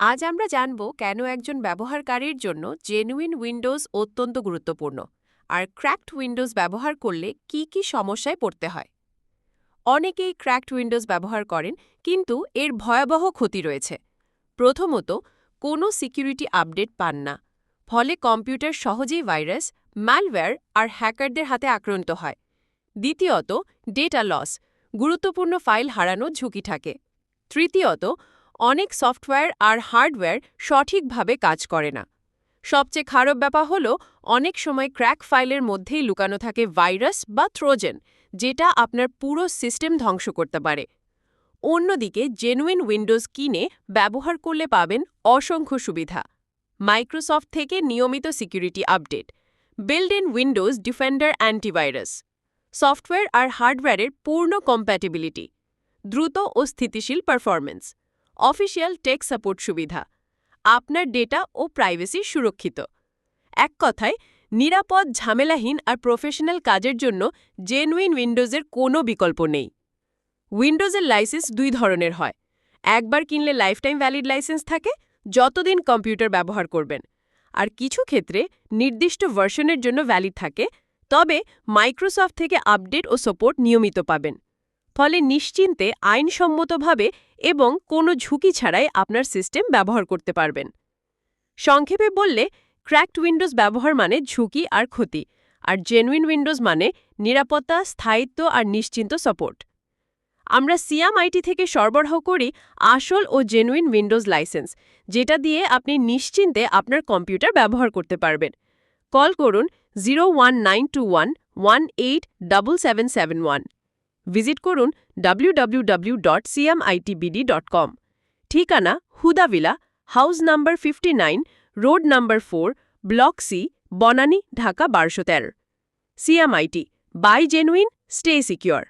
আজ আমরা জানব কেন একজন ব্যবহারকারীর জন্য জেনুইন উইন্ডোজ অত্যন্ত গুরুত্বপূর্ণ আর ক্র্যাকড উইন্ডোজ ব্যবহার করলে কি কি সমস্যায় পড়তে হয়। অনেকেই ক্র্যাকড উইন্ডোজ ব্যবহার করেন, কিন্তু এর ভয়াবহ ক্ষতি রয়েছে। প্রথমত, কোনো সিকিউরিটি আপডেট পান না, ফলে কম্পিউটার সহজেই ভাইরাস ম্যালওয়্যার আর হ্যাকারদের হাতে আক্রান্ত হয়। দ্বিতীয়ত ডেটা লস গুরুত্বপূর্ণ ফাইল হারানোর ঝুঁকি থাকে। তৃতীয়ত অনেক সফটওয়্যার আর হার্ডওয়্যার সঠিকভাবে কাজ করে না। সবচেয়ে খারাপ ব্যাপার হলো, অনেক সময় ক্র্যাক ফাইলের মধ্যেই লুকানো থাকে ভাইরাস বা ট্রোজেন, যেটা আপনার পুরো সিস্টেম ধ্বংস করতে পারে। অন্যদিকে, জেনুইন উইন্ডোজ কিনে ব্যবহার করলে পাবেন অসংখ্য সুবিধা। মাইক্রোসফট থেকে নিয়মিত security update. Built in Windows Defender antivirus. Software আর হার্ডওয়্যারের পূর্ণ কম্প্যাটিবিলিটি। দ্রুত ও স্থিতিশীল পারফরমেন্স অফিসিয়াল টেক সাপোর্ট সুবিধা, আপনার ডেটা ও প্রাইভেসি সুরক্ষিত। এক কথায়, নিরাপদ, ঝামেলাহীন আর প্রফেশনাল কাজের জন্য জেনুইন উইন্ডোজের কোনো বিকল্প নেই। উইন্ডোজের লাইসেন্স দুই ধরনের হয়। একবার কিনলে লাইফটাইম ভ্যালিড লাইসেন্স থাকে, যতদিন কম্পিউটার ব্যবহার করবেন। আর কিছু ক্ষেত্রে নির্দিষ্ট ভার্সনের জন্য ভ্যালিড থাকে, তবে মাইক্রোসফট থেকে আপডেট ও সাপোর্ট নিয়মিত পাবেন। ফলে নিশ্চিন্তে আইনসম্মতভাবে এবং কোনো ঝুঁকি ছাড়াই আপনার সিস্টেম ব্যবহার করতে পারবেন। সংক্ষেপে বললে, ক্র্যাকড উইন্ডোজ ব্যবহার মানে ঝুঁকি আর ক্ষতি, আর জেনুইন উইন্ডোজ মানে নিরাপত্তা, স্থায়িত্ব আর নিশ্চিন্ত সাপোর্ট। আমরা সিয়াম আইটি থেকে সরবরাহ করি আসল ও জেনুইন উইন্ডোজ লাইসেন্স, যেটা দিয়ে আপনি নিশ্চিন্তে আপনার কম্পিউটার ব্যবহার করতে পারবেন। কল করুন, zero one nine two one one eight double seven seven one. Visit করুন www.cmitbd.com ঠিকানা Hudavilla, house number fifty road number four, block C, Banani, Dhaka বারোশো তেরো। CMIT, buy genuine, stay secure